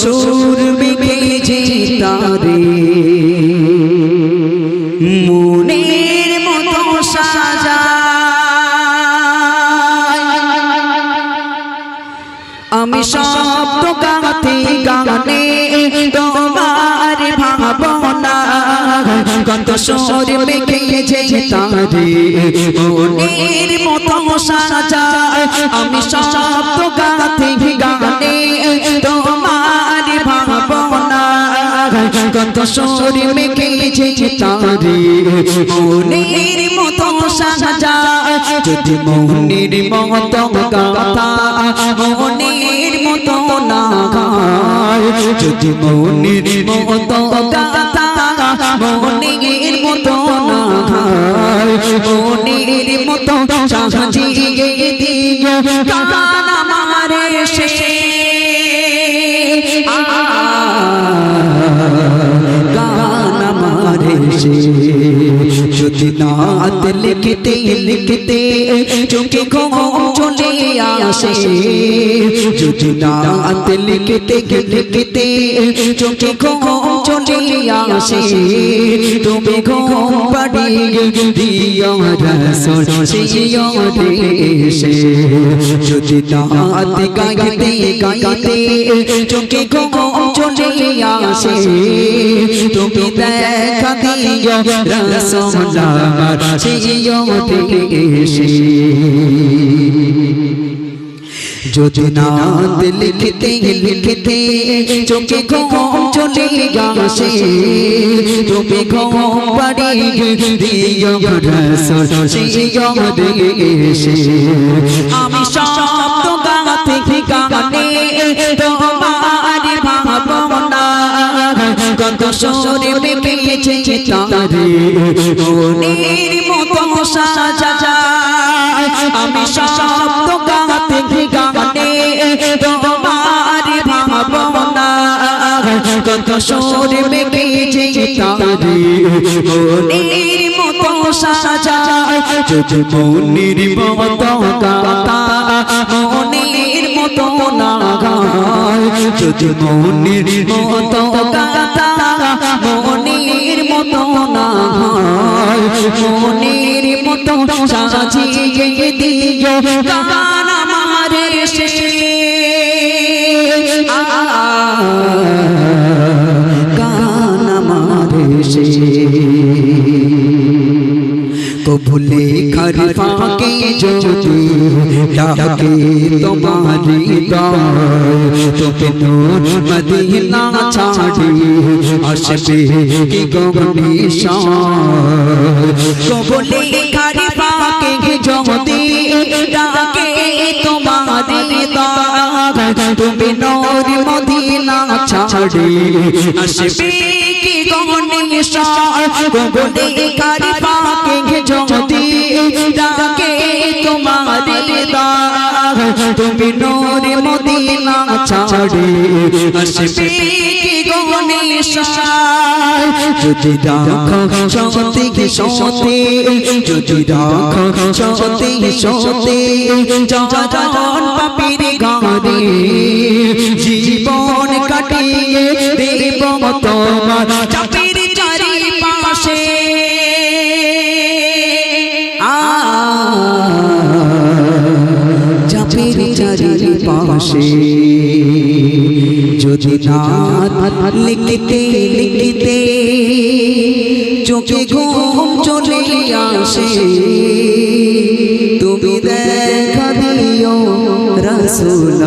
সুর বিখেছে তারে। মনের মতো আমি শব্দ গাতে গানে, তোমার ভাবনা। কত সর মেখেছে তারে, মনের মতো আমি শব্দ গাতে গানে, তোমার কত সর মেখেছে তারে মনের মতো সাজা। যদি মনের মতো গাতা মনের মতো না গায় যদি মনের মতো গাতা মনের মতো না গায় মনের মতো সাজিয়ে দিও গান আমারে সে গান সে যদি নাত লিখতে লিখতে চোখে ঘুম চলে আসে। যদি নাত লিখতে লিখতে চোখে ঘুম চলে আসে। তুমি ঘুম রসুল দেশে যদি নাত গাইতে গাইতে চোখে ঘুম আসে তুমি দেখা দিও রসুল আমার সিও দেশে যদি নাত লিখতে লিখতে চোখে ঘুম চলে গেছে, তুমি ঘুম বাড়ি দিও সিও দেশে আমি শব্দ কত সরে মেপেছে তারে মনের মতো সাজা। আমি শব্দ গাতে গানে তোমার ভাবনা। কত সরে মেপেছে তারে মনের মতো সাজা। যদি মনের মতো গাতা মনের মতো না গায় যদি মনের মতো গাতা মনের মতো না গায় মনের মতো সাজিয়ে দিও, গান আমারে সে কবুলে খার ফাঁকে যদি ডাকে তোমারি তোকে নূর মদিনা ছাড়ি আসবে কি গগনে কবুলে খার ফাঁকে যদি ডাকে তোমারি তুমি নূর মদিনা ছাড়ি আসবে কি গগনে কবুলে খার ফাঁকে যদি তুমি নূরে মদিনা ছাড়ে। আসবে কি গণেশ যদি রাখো সতে সতে যদি রাখো সতে সতে চরণ পাপির গারে জীবন কাটিয়ে দেব তোমার। চাপির চারি পাশে যদি লিখতে লিখতে চোখে ঘুম চলে আসে তুমি দেখা দিও রসুল